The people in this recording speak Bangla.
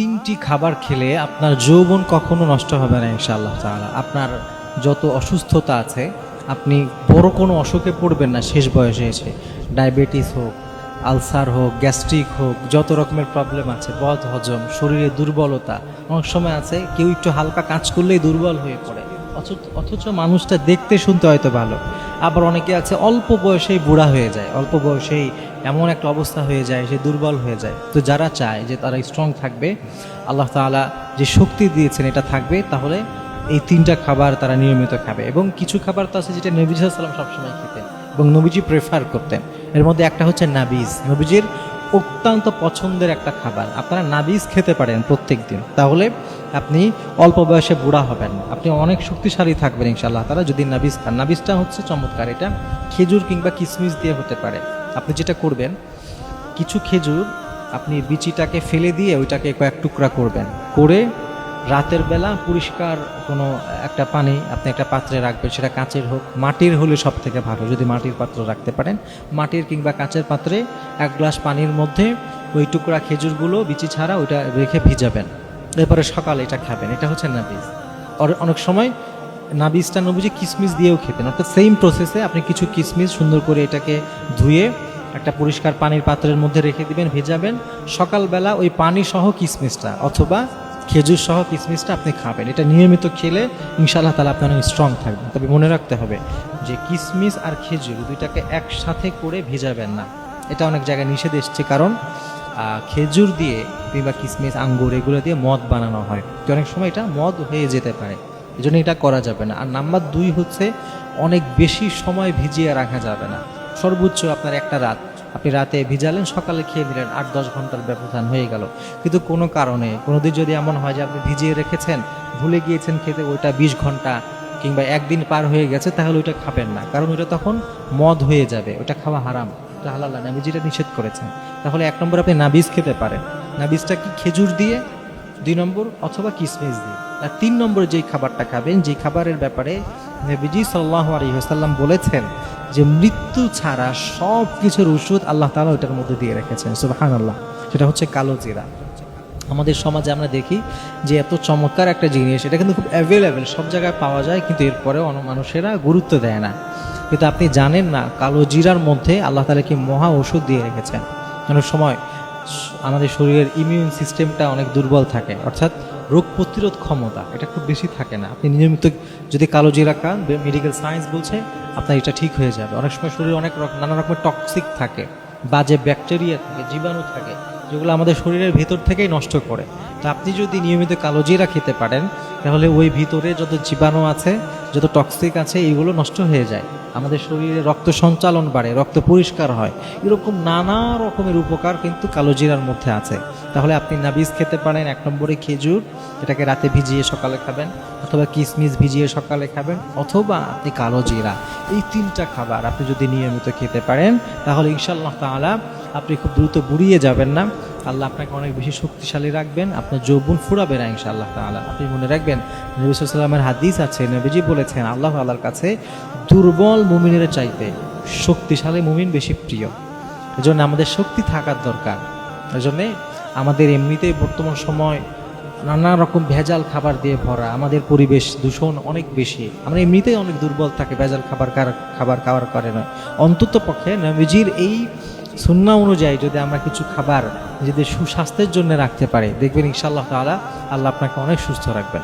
তিনটি খাবার খেলে আপনার যৌবন কখনো নষ্ট হবে না ইনশাআল্লাহ তাআলা। আপনার যত অসুস্থতা আছে, আপনি বড় কোনো অসুখে পড়বেন না, শেষ বয়সে এসে। ডায়াবেটিস হোক, আলসার হোক, গ্যাস্ট্রিক হোক, যত রকমের প্রবলেম আছে, বদ, হজম, শরীরে দুর্বলতা, অনেক সময় আছে, কেউ একটু হালকা কাজ করলেই দুর্বল হয়ে পড়ে। অথচ অথচ মানুষটা দেখতে শুনতে হয়তো ভালো। আবার অনেকে আছে, অল্প বয়সেই বুড়া হয়ে যায়, অল্প বয়সেই এমন একটা অবস্থা হয়ে যায়, সে দুর্বল হয়ে যায়। তো যারা চায় যে তারা স্ট্রং থাকবে, আল্লাহ তাআলা যে শক্তি দিয়েছেন এটা থাকবে, তাহলে এই তিনটা খাবার তারা নিয়মিত খাবে। এবং কিছু খাবার তো আছে যেটা নবী সাল্লাম সবসময় খেতেন এবং নবীজি প্রেফার করতেন। এর মধ্যে একটা হচ্ছে নাবিজ। নবীজির অত্যন্ত পছন্দের একটা খাবার। আপনারা নাবিজ খেতে পারেন প্রত্যেক দিন তাহলে আপনি অল্প বয়সে বুড়া হবেন। আপনি অনেক শক্তিশালী থাকবেন ইনশাআল্লাহ তারা যদি নাবিজ খান। নাবিজটা হচ্ছে চমৎকার। এটা খেজুর কিংবা কিশমিশ দিয়ে হতে পারে। আপনি যেটা করবেন, কিছু খেজুর আপনি বিচিটাকে ফেলে দিয়ে ওইটাকে কয়েক টুকরা করবেন। করে রাতের বেলা পরিষ্কার কোনো একটা পানি আপনি একটা পাত্রে রাখবেন, সেটা কাঁচের হোক, মাটির হলে সব থেকে ভালো, যদি মাটির পাত্র রাখতে পারেন। মাটির কিংবা কাঁচের পাত্রে এক গ্লাস পানির মধ্যে ওই টুকরা খেজুরগুলো বিচি ছাড়া ওইটা রেখে ভিজাবেন। এরপরে সকালে এটা খাবেন, এটা হচ্ছে নাবিজ অনেক সময় নাবিজটা নবীজি কিসমিস দিয়েও খেতেন। অর্থাৎ সেম প্রসেসে আপনি কিছু কিসমিস সুন্দর করে এটাকে ধুয়ে একটা পরিষ্কার পানির পাত্রের মধ্যে রেখে দিবেন, ভেজাবেন। সকালবেলা ওই পানি সহ কিসমিসটা অথবা খেজুর সহ কিসমিসটা আপনি খাবেন। এটা নিয়মিত খেলে ইনশাআল্লাহ তালা আপনি অনেক স্ট্রং থাকবেন। তবে মনে রাখতে হবে যে কিসমিস আর খেজুর দুইটাকে একসাথে করে ভেজাবেন না। এটা অনেক জায়গায় নিষেধ এসছে কারণ খেজুর দিয়ে কিংবা কিসমিস, আঙ্গুর এগুলো দিয়ে মদ বানানো হয়। তো অনেক সময় এটা মদ হয়ে যেতে পারে। এই জন্য এটা করা যাবে না। আর নাম্বার দুই হচ্ছে, অনেক বেশি সময় ভিজিয়ে রাখা যাবে না। সর্বোচ্চ আপনার একটা রাত। আপনি রাতে ভিজালেন, সকালে খেয়ে নিলেন, আট দশ ঘণ্টার ব্যবধান হয়ে গেল। কিন্তু কোনো কারণে, কোনোদিন যদি এমন হয় যে আপনি ভিজিয়ে রেখেছেন, ভুলে গিয়েছেন খেতে, ওইটা বিশ ঘণ্টা কিংবা একদিন পার হয়ে গেছে, তাহলে ওইটা খাবেন না। কারণ ওইটা তখন মদ হয়ে যাবে ওটা খাওয়া হারাম। ওটা হালাল না। নাবিজ এটা নিষেধ করেছেন তাহলে এক নম্বর আপনি নাবিজ খেতে পারেন। নাবিজটা কি খেজুর দিয়ে? দুই নম্বর অথবা কিসমিস দিয়ে? আর তিন নম্বর যেই খাবারটা খাবেন, যেই খাবারের ব্যাপারে নবীজি সাল্লাহ বলেছেন যে, মৃত্যু ছাড়া সব কিছুর ওষুধ আল্লাহ তালা ওইটার মধ্যে দিয়ে রেখেছেন। সুবাহান আল্লাহ সেটা হচ্ছে কালো জিরা। আমাদের সমাজে আমরা দেখি যে, এত চমৎকার একটা জিনিস, এটা কিন্তু খুব অ্যাভেলেবেল সব জায়গায় পাওয়া যায়, কিন্তু এরপরেও মানুষেরা গুরুত্ব দেয় না। কিন্তু আপনি জানেন না, কালো জিরার মধ্যে আল্লাহ তালা কি মহা ওষুধ দিয়ে রেখেছেন? অনেক সময় আমাদের শরীরের ইমিউন সিস্টেমটা অনেক দুর্বল থাকে। অর্থাৎ রোগ প্রতিরোধ ক্ষমতা এটা খুব বেশি থাকে না। আপনি নিয়মিত যদি কালো জিরা খান মেডিকেল সায়েন্স বলছে, আপনার এটা ঠিক হয়ে যাবে। অনেক সময় শরীরে অনেক নানা রকমের টক্সিক থাকে, বাজে ব্যাকটেরিয়া থাকে, জীবাণু থাকে, যেগুলো আমাদের শরীরের ভেতর থেকেই নষ্ট করে। তো আপনি যদি নিয়মিত কালো জিরা খেতে পারেন তাহলে ওই ভিতরে যত জীবাণু আছে, যত টক্সিক আছে, এইগুলো নষ্ট হয়ে যায়। আমাদের শরীরে রক্ত সঞ্চালন বাড়ে, রক্ত পরিষ্কার হয়। এরকম নানা রকমের উপকার কিন্তু কালো জিরার মধ্যে আছে। তাহলে আপনি নাবিজ খেতে পারেন, এক নম্বরে খেজুর, এটাকে রাতে ভিজিয়ে সকালে খাবেন, অথবা কিশমিশ ভিজিয়ে সকালে খাবেন, অথবা আপনি কালো জিরা। এই তিনটা খাবার আপনি যদি নিয়মিত খেতে পারেন, তাহলে ইনশাল্লাহ তাআলা আপনি খুব দ্রুত বুড়িয়ে যাবেন না। আল্লাহ আপনাকে অনেক বেশি শক্তিশালী রাখবেন, আপনার যৌবন ফুরাবে না ইনশাআল্লাহ তাআলা। আপনি মনে রাখবেন, নবী সাল্লামের হাদিস আছে, নবীজি বলেছেন, আল্লাহ আল্লাহর কাছে দুর্বল মুমিনের চাইতে শক্তিশালী মুমিন বেশি প্রিয়। এজন্য আমাদের শক্তি থাকার দরকার। এজন্যে আমাদের এমনিতেই বর্তমান সময় নানা রকম ভেজাল খাবার দিয়ে ভরা, আমাদের পরিবেশ দূষণ অনেক বেশি। আমরা এমনিতেই অনেক দুর্বল থাকে, ভেজাল খাবার খাবার খাওয়ার কারণে। অন্তত পক্ষে নবীজির এই সুন্না অনুযায়ী যদি আমরা কিছু খাবার নিজেদের সুস্বাস্থ্যের জন্য রাখতে পারি, দেখবেন ইনশাআল্লাহ তালা আল্লাহ আপনাকে অনেক সুস্থ রাখবেন।